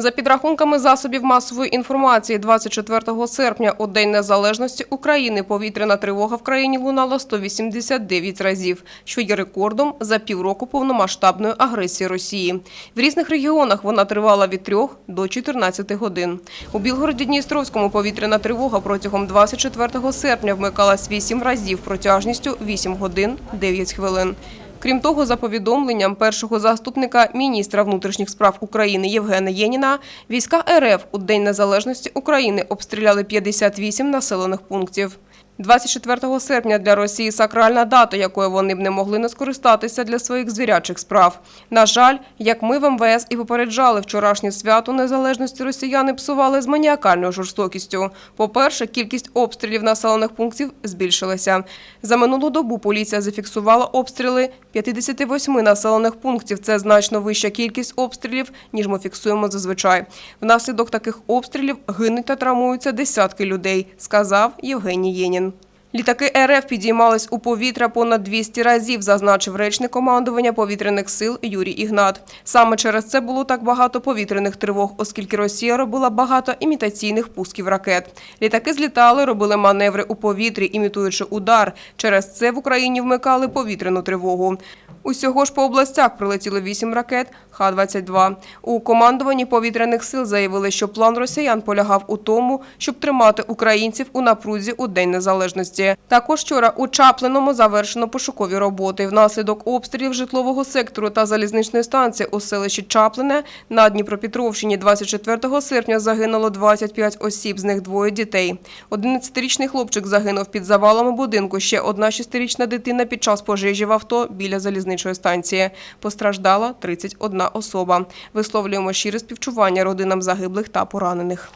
За підрахунками засобів масової інформації, 24 серпня у День Незалежності України повітряна тривога в країні лунала 189 разів, що є рекордом за півроку повномасштабної агресії Росії. В різних регіонах вона тривала від 3 до 14 годин. У Білгороді-Дністровському повітряна тривога протягом 24 серпня вмикалась 8 разів протяжністю 8 годин 9 хвилин. Крім того, за повідомленням першого заступника міністра внутрішніх справ України Євгена Єніна, війська РФ у День Незалежності України обстріляли 58 населених пунктів. 24 серпня для Росії сакральна дата, якою вони б не могли не скористатися для своїх звірячих справ. На жаль, як ми в МВС і попереджали, вчорашнє свято незалежності росіяни псували з маніакальною жорстокістю. По-перше, кількість обстрілів населених пунктів збільшилася. За минулу добу поліція зафіксувала обстріли 58 населених пунктів. Це значно вища кількість обстрілів, ніж ми фіксуємо зазвичай. Внаслідок таких обстрілів гинуть та травмуються десятки людей, сказав Євгеній Єнін. Літаки РФ підіймались у повітря понад 200 разів, зазначив речник командування повітряних сил Юрій Ігнат. Саме через це було так багато повітряних тривог, оскільки Росія робила багато імітаційних пусків ракет. Літаки злітали, робили маневри у повітрі, імітуючи удар. Через це в Україні вмикали повітряну тривогу. Усього ж по областях прилетіло 8 ракет Х-22. У командуванні повітряних сил заявили, що план росіян полягав у тому, щоб тримати українців у напрузі у День Незалежності. Також вчора у Чаплиному завершено пошукові роботи. Внаслідок обстрілів житлового сектору та залізничної станції у селищі Чаплине на Дніпропетровщині 24 серпня загинуло 25 осіб, з них двоє дітей. 11-річний хлопчик загинув під завалами будинку. Ще одна 6-річна дитина під час пожежі в авто біля залізничної станції. Постраждала 31 особа. Висловлюємо щире співчування родинам загиблих та поранених.